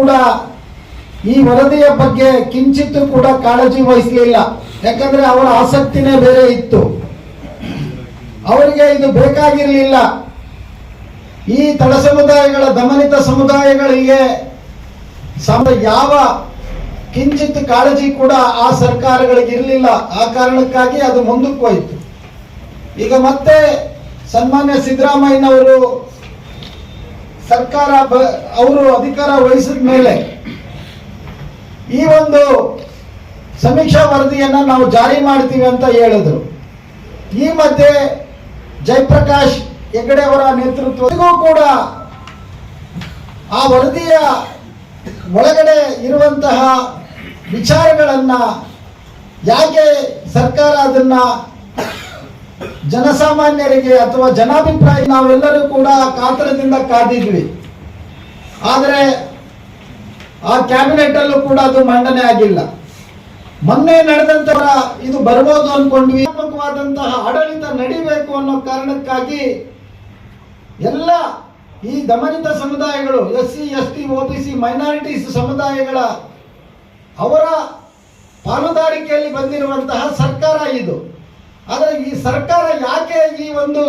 ಕೂಡ ಈ ವರದಿಯ ಬಗ್ಗೆ ಕಿಂಚಿತ್ತೂ ಕೂಡ ಕಾಳಜಿ ವಹಿಸಲಿಲ್ಲ. ಯಾಕಂದ್ರೆ ಅವರ ಆಸಕ್ತಿನೇ ಬೇರೆ ಇತ್ತು. ಅವರಿಗೆ ಇದು ಬೇಕಾಗಿರಲಿಲ್ಲ. ಈ ತಳ ಸಮುದಾಯಗಳ, ದಮನಿತ ಸಮುದಾಯಗಳಿಗೆ ಸಮ, ಯಾವ ಕಿಂಚಿತ್ ಕಾಳಜಿ ಕೂಡ ಆ ಸರ್ಕಾರಗಳಿಗೆ ಇರಲಿಲ್ಲ. ಆ ಕಾರಣಕ್ಕಾಗಿ ಅದು ಮುಂದಕ್ಕೆ ಹೋಯಿತು. ಈಗ ಮತ್ತೆ ಸನ್ಮಾನ್ಯ ಸಿದ್ದರಾಮಯ್ಯನವರು ಸರ್ಕಾರ ಅವರು ಅಧಿಕಾರ ವಹಿಸಿದ ಮೇಲೆ ಈ ಒಂದು ಸಮೀಕ್ಷಾ ವರದಿಯನ್ನ ನಾವು ಜಾರಿ ಮಾಡ್ತೀವಿ ಅಂತ ಹೇಳಿದ್ರು. ಈ ಮಧ್ಯೆ ಜಯಪ್ರಕಾಶ್ ಹೆಗಡೆ ಅವರ ನೇತೃತ್ವದಿಗೂ ಕೂಡ ಆ ವರದಿಯ ಒಳಗಡೆ ಇರುವಂತಹ ವಿಚಾರಗಳನ್ನ ಯಾಕೆ ಸರ್ಕಾರ ಅದನ್ನ ಜನಸಾಮಾನ್ಯರಿಗೆ ಅಥವಾ ಜನಾಭಿಪ್ರಾಯ, ನಾವೆಲ್ಲರೂ ಕೂಡ ಕಾತರದಿಂದ ಕಾದಿದ್ವಿ. ಆದರೆ ಆ ಕ್ಯಾಬಿನೆಟ್ ಅಲ್ಲೂ ಕೂಡ ಅದು ಮಂಡನೆ ಆಗಿಲ್ಲ. ಮೊನ್ನೆ ನಡೆದಂತವರ ಇದು ಬರಬಹುದು ಅನ್ಕೊಂಡ್ವಿ. ವ್ಯಾಪಕವಾದಂತಹ ಆಡಳಿತ ನಡಿಬೇಕು ಅನ್ನೋ ಕಾರಣಕ್ಕಾಗಿ ಎಲ್ಲ ಈ ದಮನಿತ ಸಮುದಾಯಗಳು S C S T O B C, minorities ಸಮುದಾಯಗಳ ಅವರ ಪಾಲುದಾರಿಕೆಯಲ್ಲಿ ಬಂದಿರುವಂತಹ ಸರ್ಕಾರ ಇದು. ಆದರೆ ಈ ಸರ್ಕಾರ ಯಾಕೆ ಈ ಒಂದು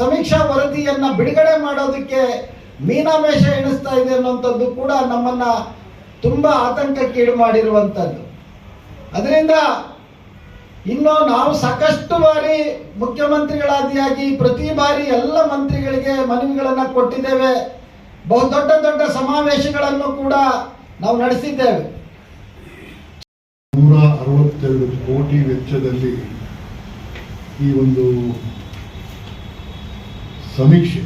ಸಮೀಕ್ಷಾ ವರದಿಯನ್ನು ಬಿಡುಗಡೆ ಮಾಡೋದಕ್ಕೆ ಮೀನಾಮೇಷ ಎಣಿಸ್ತಾ ಇದೆ ಅನ್ನುವಂಥದ್ದು ಕೂಡ ನಮ್ಮನ್ನ ತುಂಬಾ ಆತಂಕಕ್ಕೀಡು ಮಾಡಿರುವಂಥದ್ದು. ಅದರಿಂದ ಇನ್ನು ನಾವು ಸಾಕಷ್ಟು ಬಾರಿ ಮುಖ್ಯಮಂತ್ರಿಗಳಾದಿಯಾಗಿ ಪ್ರತಿ ಬಾರಿ ಎಲ್ಲ ಮಂತ್ರಿಗಳಿಗೆ ಮನವಿಗಳನ್ನು ಕೊಟ್ಟಿದ್ದೇವೆ. ಬಹು ದೊಡ್ಡ ದೊಡ್ಡ ಸಮಾವೇಶಗಳನ್ನು ಕೂಡ ನಾವು ನಡೆಸಿದ್ದೇವೆ. ನೂರ ಅರವತ್ತೆರಡು ಕೋಟಿ ವೆಚ್ಚದಲ್ಲಿ ಈ ಒಂದು ಸಮೀಕ್ಷೆ,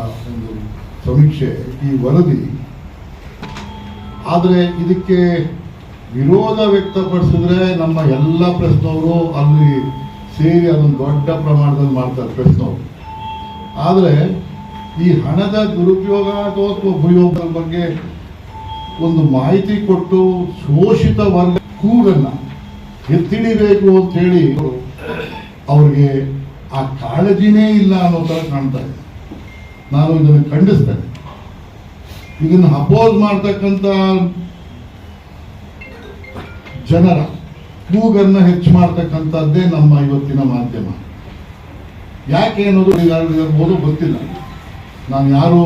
ಆ ಒಂದು ಸಮೀಕ್ಷೆ ಈ ವರದಿ. ಆದರೆ ಇದಕ್ಕೆ ವಿರೋಧ ವ್ಯಕ್ತಪಡಿಸಿದ್ರೆ ನಮ್ಮ ಎಲ್ಲ ಪ್ರೆಸ್ನವರು ಅಲ್ಲಿ ಸೇರಿ ಅದೊಂದು ದೊಡ್ಡ ಪ್ರಮಾಣದಲ್ಲಿ ಮಾಡ್ತಾರೆ ಪ್ರೆಸ್ನವರು ಆದರೆ ಈ ಹಣದ ದುರುಪಯೋಗ ಅಥವಾ ಉಪಯೋಗದ ಬಗ್ಗೆ ಒಂದು ಮಾಹಿತಿ ಕೊಟ್ಟು ಶೋಷಿತ ವರ್ಗ ಕೂಗನ್ನು ಎತ್ತಿಡಿಬೇಕು ಅಂತ ಹೇಳಿ ಅವ್ರಿಗೆ ಆ ಕಾಳಜಿನೇ ಇಲ್ಲ ಅನ್ನೋ ಥರ ಕಾಣ್ತಾ ಇದೆ. ನಾನು ಇದನ್ನು ಖಂಡಿಸ್ತೇನೆ. ಇದನ್ನು ಅಪೋಸ್ ಮಾಡ್ತಕ್ಕಂಥ ಜನರ ಕೂಗನ್ನ ಹೆಚ್ಚು ಮಾಡ್ತಕ್ಕಂಥದ್ದೇ ನಮ್ಮ ಇವತ್ತಿನ ಮಾಧ್ಯಮ. ಯಾಕೆ ಅನ್ನೋದು ಇರ್ಬೋದು ಗೊತ್ತಿಲ್ಲ. ನಾನು ಯಾರು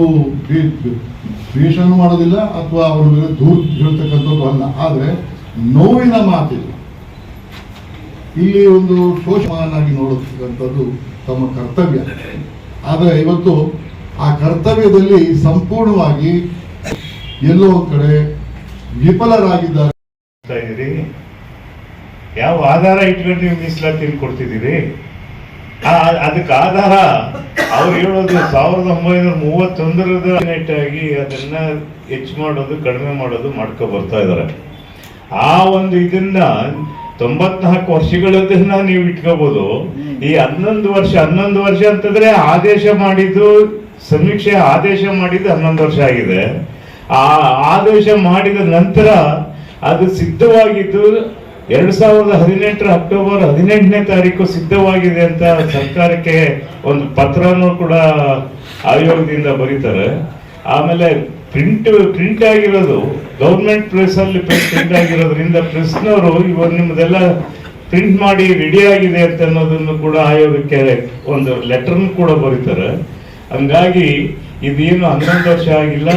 ದ್ವೇಷನೂ ಮಾಡೋದಿಲ್ಲ, ಅಥವಾ ಅವ್ರ ಮೇಲೆ ದೂರ ಹೇಳ್ತಕ್ಕಂಥದ್ದು ಅಲ್ಲ. ಆದರೆ ನೋವಿನ ಮಾತಿಲ್ಲ. ಇಲ್ಲಿ ಒಂದು ಶೋಷಮಾನಾಗಿ ನೋಡತಕ್ಕಂಥದ್ದು ತಮ್ಮ ಕರ್ತವ್ಯ. ಆದರೆ ಇವತ್ತು ಆ ಕರ್ತವ್ಯದಲ್ಲಿ ಸಂಪೂರ್ಣವಾಗಿ ಎಲ್ಲೋ ಕಡೆ ವಿಫಲರಾಗಿದ್ದಾರೆ. ಯಾವ ಆಧಾರ ಇಟ್ಕೊಂಡು ನೀವು ಮೀಸಲಾತಿ ಕೊಡ್ತಿದ್ದೀರಿ? ಅದಕ್ಕೆ ಆಧಾರ ಅವ್ರು ಹೇಳೋದು ಸಾವಿರದ ಒಂಬೈನೂರ ಮೂವತ್ತೊಂದರದ ಆಗಿ ಅದನ್ನ ಹೆಚ್ಚು ಮಾಡೋದು, ಕಡಿಮೆ ಮಾಡೋದು ಮಾಡ್ಕೊ ಬರ್ತಾ ಇದಾರೆ ಆ ಒಂದು ಇದನ್ನ ತೊಂಬತ್ನಾಲ್ಕು ವರ್ಷಗಳದ್ದನ್ನ ನೀವು ಇಟ್ಕೋಬಹುದು ಈ ಹನ್ನೊಂದು ವರ್ಷ ಹನ್ನೊಂದು ವರ್ಷ ಅಂತಂದ್ರೆ ಆದೇಶ ಮಾಡಿದ್ದು ಸಮೀಕ್ಷೆ ಆದೇಶ ಮಾಡಿದ್ದು ಹನ್ನೊಂದು ವರ್ಷ ಆಗಿದೆ. ಆ ಆದೇಶ ಮಾಡಿದ ನಂತರ ಅದು ಸಿದ್ಧವಾಗಿದ್ದು ಎರಡ್ ಸಾವಿರದ ಹದಿನೆಂಟರ ಅಕ್ಟೋಬರ್ ಹದಿನೆಂಟನೇ ತಾರೀಕು ಸಿದ್ಧವಾಗಿದೆ ಅಂತ ಸರ್ಕಾರಕ್ಕೆ ಒಂದು ಪತ್ರನೂ ಕೂಡ ಆಯೋಗದಿಂದ ಬರೀತಾರೆ. ಆಮೇಲೆ ಪ್ರಿಂಟ್ ಪ್ರಿಂಟ್ ಆಗಿರೋದು ಗೌರ್ಮೆಂಟ್ ಪ್ರೆಸ್ ಅಲ್ಲಿ ಪ್ರಿಂಟ್ ಆಗಿರೋದ್ರಿಂದ ಪ್ರೆಸ್ನವರು ಇವಾಗ ನಿಮ್ಮದೆಲ್ಲ ಪ್ರಿಂಟ್ ಮಾಡಿ ರೆಡಿ ಆಗಿದೆ ಅಂತ ಅನ್ನೋದನ್ನು ಕೂಡ ಆಯೋಗಕ್ಕೆ ಒಂದು ಲೆಟರ್ ಕೂಡ ಬರೀತಾರೆ. ಹಂಗಾಗಿ ಇದೇನು ಹನ್ನೊಂದು ವರ್ಷ ಆಗಿಲ್ಲ,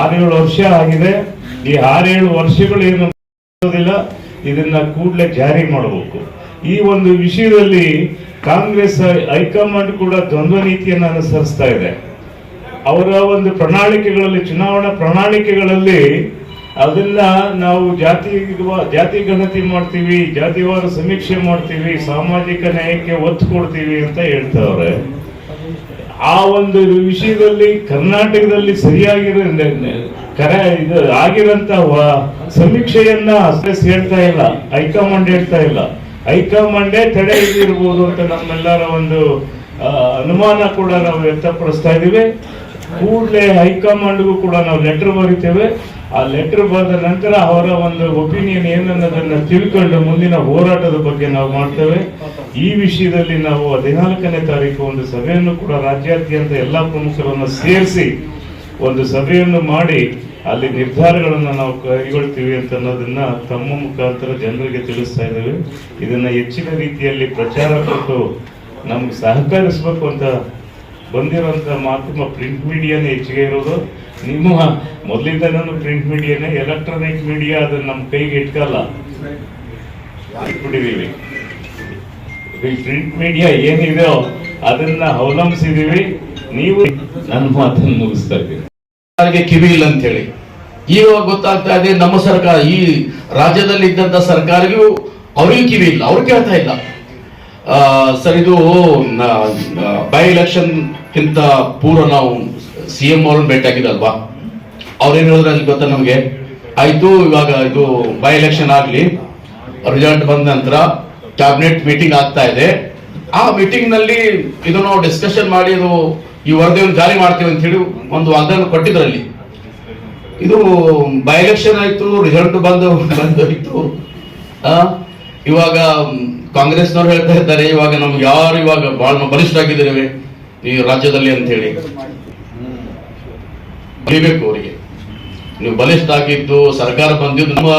ಆರೇಳು ವರ್ಷ ಆಗಿದೆ. ಈ ಆರೇಳು ವರ್ಷಗಳು ಏನು ಇಲ್ಲ ಇದನ್ನ ಕೂಡಲೇ ಜಾರಿ ಮಾಡಬೇಕು. ಈ ಒಂದು ವಿಷಯದಲ್ಲಿ ಕಾಂಗ್ರೆಸ್ ಹೈಕಮಾಂಡ್ ಕೂಡ ದ್ವಂದ್ವ ನೀತಿಯನ್ನು ಅನುಸರಿಸ್ತಾ ಇದೆ. ಅವರ ಒಂದು ಪ್ರಣಾಳಿಕೆಗಳಲ್ಲಿ, ಚುನಾವಣಾ ಪ್ರಣಾಳಿಕೆಗಳಲ್ಲಿ ಅದನ್ನ ನಾವು ಜಾತಿ ಜಾತಿ ಗಣತಿ ಮಾಡ್ತೀವಿ, ಜಾತಿವಾರ ಸಮೀಕ್ಷೆ ಮಾಡ್ತೀವಿ, ಸಾಮಾಜಿಕ ನ್ಯಾಯಕ್ಕೆ ಒತ್ತು ಕೊಡ್ತೀವಿ ಅಂತ ಹೇಳ್ತಾವ್ರೆ. ಆ ಒಂದು ವಿಷಯದಲ್ಲಿ ಕರ್ನಾಟಕದಲ್ಲಿ ಸರಿಯಾಗಿರೋ ಕರೆ ಇದು ಆಗಿರಂತ ಸಮೀಕ್ಷೆಯನ್ನ ಹೇಳ್ತಾ ಇಲ್ಲ, ಹೈಕಮಾಂಡ್ ಹೇಳ್ತಾ ಇಲ್ಲ. ಹೈಕಮಾಂಡೇ ತಡೆ ಇರ್ಬೋದು ಅಂತ ನಮ್ಮೆಲ್ಲರ ಒಂದು ಅನುಮಾನ ಕೂಡ ನಾವು ವ್ಯಕ್ತಪಡಿಸ್ತಾ ಇದೀವಿ ಕೂಡಲೇ ಹೈಕಮಾಂಡ್ಗೂ ಕೂಡ ನಾವು ಲೆಟರ್ ಬರೀತೇವೆ. ಆ ಲೆಟರ್ ಬರೆದ ನಂತರ ಅವರ ಒಂದು ಒಪಿನಿಯನ್ ಏನನ್ನೋದನ್ನ ತಿಳ್ಕೊಂಡು ಮುಂದಿನ ಹೋರಾಟದ ಬಗ್ಗೆ ನಾವು ಮಾಡ್ತೇವೆ. ಈ ವಿಷಯದಲ್ಲಿ ನಾವು ಹದಿನಾಲ್ಕನೇ ತಾರೀಕು ಒಂದು ಸಭೆಯನ್ನು ಕೂಡ ರಾಜ್ಯಾದ್ಯಂತ ಎಲ್ಲಾ ಪ್ರಮುಖರನ್ನು ಸೇರಿಸಿ ಒಂದು ಸಭೆಯನ್ನು ಮಾಡಿ ಅಲ್ಲಿ ನಿರ್ಧಾರಗಳನ್ನ ನಾವು ಕೈಗೊಳ್ತೀವಿ ಅಂತ ಅನ್ನೋದನ್ನ ತಮ್ಮ ಮುಖಾಂತರ ಜನರಿಗೆ ತಿಳಿಸ್ತಾ ಇದ್ದೇವೆ. ಇದನ್ನ ಹೆಚ್ಚಿನ ರೀತಿಯಲ್ಲಿ ಪ್ರಚಾರ ಕೊಟ್ಟು ನಮ್ಗೆ ಸಹಕರಿಸಬೇಕು ಅಂತ ಬಂದಿರುವಂತ ಮಾಧ್ಯಮ ಪ್ರಿಂಟ್ ಮೀಡಿಯಾನೇ ಹೆಚ್ಚಿಗೆ ಇರೋದು. ನಿಮ್ಮ ಮೊದಲಿಂದ ನಾನು ಪ್ರಿಂಟ್ ಮೀಡಿಯಾನೇ ಎಲೆಕ್ಟ್ರಾನಿಕ್ ಮೀಡಿಯಾ ಅದನ್ನ ನಮ್ಮ ಕೈಗೆ ಇಟ್ಕಲ್ಲ. ಇಟ್ಬಿಟ್ಟಿದ್ದೀವಿ ಪ್ರಿಂಟ್ ಮೀಡಿಯಾ ಏನಿದೆಯೋ ಅದನ್ನ ಅವಲಂಬಿಸಿದೀವಿ. ನೀವು ನನ್ನ ಮಾತನ್ನು ಮುಗಿಸ್ತಾ ಇದ್ದೀವಿ ಕಿವಿ ಇಲ್ಲ ಅಂತ ಹೇಳಿ. ಈಗ ಗೊತ್ತಾಗ್ತಾ ಇದೆ ನಮ್ಮ ಸರ್ಕಾರ, ಈ ರಾಜ್ಯದಲ್ಲಿ ಇದ್ದಂತ ಸರ್ಕಾರಗೂ ಅವ್ರಿಗೂ ಕಿವಿ ಇಲ್ಲ. ಅವ್ರು ಕೇಳ್ತಾ ಇಲ್ಲ. ಸರ್, ಇದು ಬೈ ಎಲೆಕ್ಷನ್ ಗಿಂತ ಪೂರ್ವ ನಾವು ಸಿ ಎಂ ಅವ್ರನ್ನ ಭೇಟಿಯಾಗಿದ್ದಲ್ವಾ ಅವ್ರೇನ್ ಹೇಳಿದ್ರೆ ಅಲ್ಲಿ ಗೊತ್ತಾ ನಮ್ಗೆ? ಆಯ್ತು, ಇವಾಗ ಇದು ಬೈ ಎಲೆಕ್ಷನ್ ಆಗ್ಲಿ ರಿಸಲ್ಟ್ ಬಂದ ನಂತರ ಕ್ಯಾಬಿನೆಟ್ ಮೀಟಿಂಗ್ ಆಗ್ತಾ ಇದೆ. ಆ ಮೀಟಿಂಗ್ನಲ್ಲಿ ನಾವು ಡಿಸ್ಕಷನ್ ಮಾಡಿ, ಇದು ಈ ವರದಿಯನ್ನು ಜಾರಿ ಮಾಡ್ತೀವಿ ಅಂತ ಹೇಳಿ ಒಂದು ವಾಗ್ದಾನ ಕೊಟ್ಟಿದ್ರಲ್ಲಿ. ಇದು ಬೈ ಎಲೆಕ್ಷನ್ ಆಯ್ತು ರಿಸಲ್ಟ್ ಬಂದು ಬಂದೋಯ್ತು ಇವಾಗ ಕಾಂಗ್ರೆಸ್ನವ್ರು ಹೇಳ್ತಾ ಇದ್ದಾರೆ, ಇವಾಗ ನಮ್ಗೆ ಯಾರು ಇವಾಗ ಬಹಳ ಬಲಿಷ್ಠ ಬಲಿಷ್ಠರಾಗಿದ್ದೇವೆ. ಈ ರಾಜ್ಯದಲ್ಲಿ ಅಂತ ಹೇಳಿ ಬಲಿಬೇಕು ಅವರಿಗೆ. ನೀವು ಬಲಿಷ್ಠ ಆಗಿದ್ದು ಸರ್ಕಾರ ಬಂದಿದ್ದು ನಮ್ಮ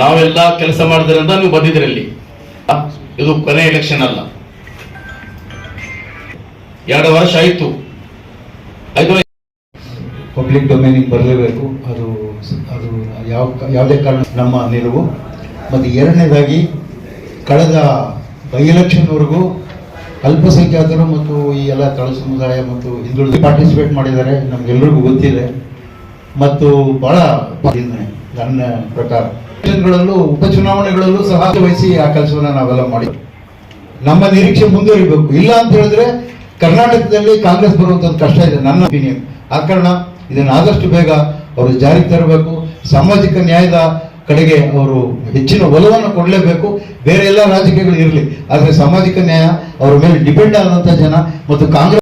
ನಾವೆಲ್ಲ ಕೆಲಸ ಮಾಡಿದ್ರಿಂದ ನೀವು ಬಂದಿದ್ರಲ್ಲಿ ಇದು ಕೊನೆ ಎಲೆಕ್ಷನ್ ಅಲ್ಲ. ಎರಡು ವರ್ಷ ಆಯ್ತು. ಆಯ್ತು ಪಬ್ಲಿಕ್ ಡೊಮೇನಿಗೆ ಬರಲೇಬೇಕು. ಅದು ಅದು ಯಾವ, ಯಾವುದೇ ಕಾರಣ ನಮ್ಮ ನಿಲುವು ಮತ್ತು ಎರಡನೇದಾಗಿ, ಕಳೆದ ಬೈ ಎಲೆಕ್ಷನ್ವರೆಗೂ ಅಲ್ಪಸಂಖ್ಯಾತರು ಮತ್ತು ಈ ಎಲ್ಲ ತಳ ಸಮುದಾಯ ಮತ್ತು ಹಿಂದುಳಿದ ಪಾರ್ಟಿಸಿಪೇಟ್ ಮಾಡಿದ್ದಾರೆ ನಮ್ಗೆಲ್ಲರಿಗೂ ಗೊತ್ತಿದೆ. ಮತ್ತು ಬಹಳ ನನ್ನ ಪ್ರಕಾರ. ಉಪಚುನಾವಣೆಗಳಲ್ಲೂ ಸಹ ವಹಿಸಿ ಆ ಕೆಲಸವನ್ನು ನಾವೆಲ್ಲ ಮಾಡಿ. ನಮ್ಮ ನಿರೀಕ್ಷೆ ಮುಂದುವರಿಬೇಕು. ಇಲ್ಲ ಅಂತ ಹೇಳಿದ್ರೆ ಕರ್ನಾಟಕದಲ್ಲಿ ಕಾಂಗ್ರೆಸ್ ಬರುವಂತದ್ದು ಕಷ್ಟ ಇದೆ, ನನ್ನ ಒಪಿನಿಯನ್ ಆ ಕಾರಣ ಇದನ್ನು ಆದಷ್ಟು ಬೇಗ ಅವರು ಜಾರಿಗೆ ತರಬೇಕು. ಸಾಮಾಜಿಕ ನ್ಯಾಯದ ಕಡೆಗೆ ಅವರು ಹೆಚ್ಚಿನ ಒಲವನ್ನು ಕೊಡಲೇಬೇಕು. ಬೇರೆ ಎಲ್ಲ ರಾಜಕೀಯಗಳು ಇರಲಿ. ಆದರೆ ಸಾಮಾಜಿಕ ನ್ಯಾಯ, ಅವರ ಮೇಲೆ ಡಿಪೆಂಡ್ ಆದಂಥ ಜನ ಮತ್ತು ಕಾಂಗ್ರೆಸ್